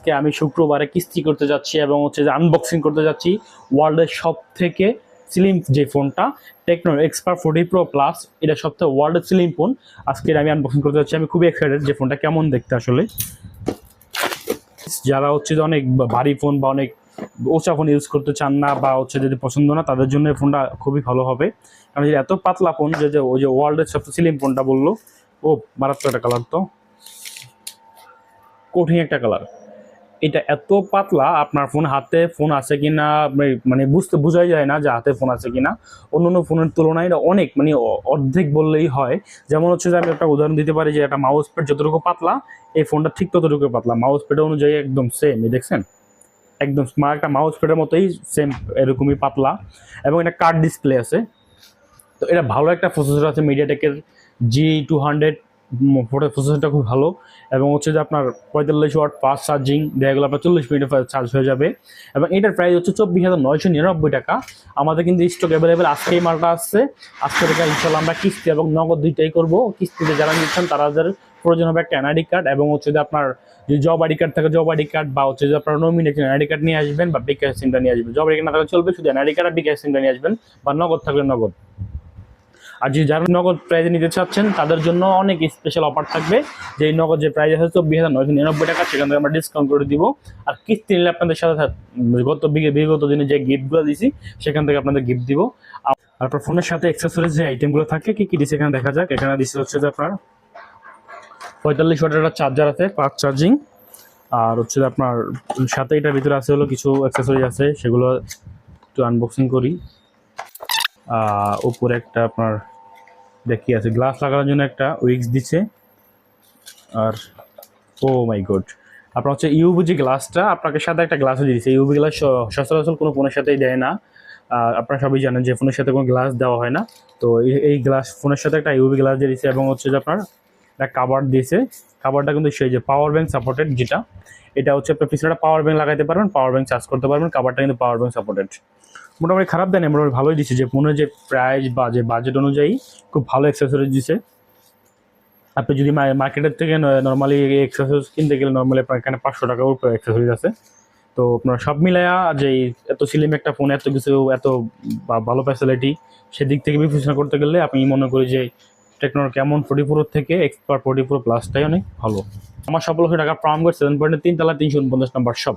আজকে আমি শুক্রবারে কিস্তি করতে যাচ্ছি এবং হচ্ছে যে আনবক্সিং করতে যাচ্ছি ওয়ার্ল্ডের সব থেকে স্লিম যে ফোনটা Tecno spark forty pro plus এটা সব থেকে ওয়ার্ল্ডের স্লিম ফোন আজকে আমি আনবক্সিং করতে যাচ্ছি, আমি খুবই এক্সাইটেড যে ফোনটা কেমন দেখতে আসলে। যারা হচ্ছে যে অনেক ভারী ফোন বা অনেক ওচা ফোন ইউজ করতে চান না বা হচ্ছে যদি পছন্দ না, তাদের জন্য এই ফোনটা খুবই ভালো হবে। কারণ যে এত পাতলা ফোন যে যে ওই যে ওয়ার্ল্ডের সবচেয়ে স্লিম ফোনটা বলল, ও মারাত্মক একটা কালার তো। কঠিন একটা কালার এটা এত পাতলা, আপনার ফোন হাতে ফোন আছে কিনা, মানে- মানে বুঝতে বোঝাই যায় না যে হাতে ফোন আছে কিনা। অন্য অন্য ফোনের তুলনায় এটা অনেক মানে অর্ধেক বললেই হয়। যেমন হচ্ছে যে আমি একটা উদাহরণ দিতে পারি যে একটা মাউস প্যাড যতটুকু পাতলা, এই ফোনটা ঠিক ততটুকু পাতলা। মাউস প্যাড অনুযায়ী একদম সেম দেখছেন? একদম স্মার্ট একটা মাউস প্যাডের মতোই সেম এরকমই পাতলা। এবং এটা কার্ড ডিসপ্লে আছে। তো এটা ভালো একটা প্রসেসর আছে মিডিয়াটেকের জি টু হান্ড্রেড প্রসেসরটা খুব ভালো এবং হচ্ছে যে আপনার পঁয়তাল্লিশ ওয়াট ফাস্ট চার্জিং দেখা আপনার চল্লিশ মিনিটে চার্জ হয়ে যাবে। এবং এটার প্রাইস হচ্ছে চব্বিশ হাজার নয়শো নিরানব্বই টাকা। আমাদের কিন্তু স্টক অ্যাভেলেবেল আজকে এই মালটা আসছে। আজকে থেকে ইনশাল্লাহ আমরা কিস্তি এবং নগদ দুইটাই করব। কিস্তিতে যারা নিচ্ছেন তাদের প্রয়োজন হবে একটা এনআইডি কার্ড এবং হচ্ছে যে আপনার যে জব আইডি কার্ড থাকে জব আইডি কার্ড বা হচ্ছে যে আপনার নমিনেশন এনআইডি কার্ড নিয়ে আসবেন বা বিকাশ সিমটা নিয়ে আসবেন। জব আইডি কার্ড না থাকলে চলবে, শুধু এনআইডি কার্ড আর বিকাশ সিমটা নিয়ে আসবেন বা নগদ থাকলে নগদ। আর যদি যারা নগদ প্রাইজে নিতে চাচ্ছেন, তাদের জন্য অনেক স্পেশাল অফার থাকবে। যে নগদ যে প্রাইজ আছে চব্বিশ হাজার নয়শো নিরানব্বই টাকা, সেখান থেকে আমরা ডিসকাউন্ট করে দিব। আর কিস্তি নিলে আপনাদের সাথে গত বিগে- বিগত দিনে যে গিফটগুলো দিয়েছি সেখান থেকে আপনাদের গিফট দিব। আর আপনার ফোনের সাথে অ্যাক্সেসরিজ যে আইটেমগুলো থাকে, কি কি দিচ্ছে এখানে দেখা যাক। এখানে দিচ্ছে হচ্ছে যে আপনার পঁয়তাল্লিশ ওয়াটের একটা চার্জার আছে ফাস্ট চার্জিং আর হচ্ছে আপনার সাথে এটার ভিতরে আছে হলো কিছু অ্যাক্সেসরিজ আছে, সেগুলো একটু আনবক্সিং করি। উপরে একটা আপনার দেখি আছে গ্লাস লাগানোর জন্য একটা উইক্স দিচ্ছে। আর ও মাই গড আপনার হচ্ছে ইউবি গ্লাসটা আপনাকে সাথে একটা গ্লাসও দিয়েছে ইউবি গ্লাস সচরাচর কোনো ফোনের সাথেই দেয় না। আপনারা সবাই জানেন যে ফোনের সাথে কোনো গ্লাস দেওয়া হয় না। তো এই- গ্লাস ফোনের সাথে একটা ইউবি গ্লাস দিয়ে দিয়েছে এবং হচ্ছে যে আপনার একটা কাভার দিয়েছে। কাভারটা কিন্তু সেই যে পাওয়ার ব্যাংক সাপোর্টেড যেটা, এটা হচ্ছে আপনার পিছনে একটা পাওয়ার ব্যাংক লাগাইতে পারবেন পাওয়ার ব্যাংক চার্জ করতে পারবেন কাভারটা কিন্তু পাওয়ার ব্যাংক সাপোর্টেড মোটামুটি খারাপ দেয়নি মোটামুটি ভালোই দিচ্ছে যে ফোনের যে প্রাইস বা যে বাজেট অনুযায়ী খুব ভালো অ্যাক্সেসরিজ দিছে। আপনি যদি মার্কেটের থেকে নর্মালি এক্সারসাইজ কিনতে গেলে নর্মালি আপনার এখানে পাঁচশো টাকার উপরে অ্যাক্সেসরিজ আছে। তো আপনার সব মিলায়া যে এত সিলিম একটা ফোন এত কিছু, এত ভালো ফ্যাসিলিটি সেদিক থেকে বিবেচনা করতে গেলে আমি মনে করি যে টেকনোর কেমন ফোর্টি প্রো থেকে এক্সপার্ট ফোর্টি প্রো প্লাসটাই অনেক ভালো। আমার সব সফল টাকা প্রাম সেভেন পয়েন্ট তিন, তালা তিনশো উনপঞ্চাশ নাম্বার সব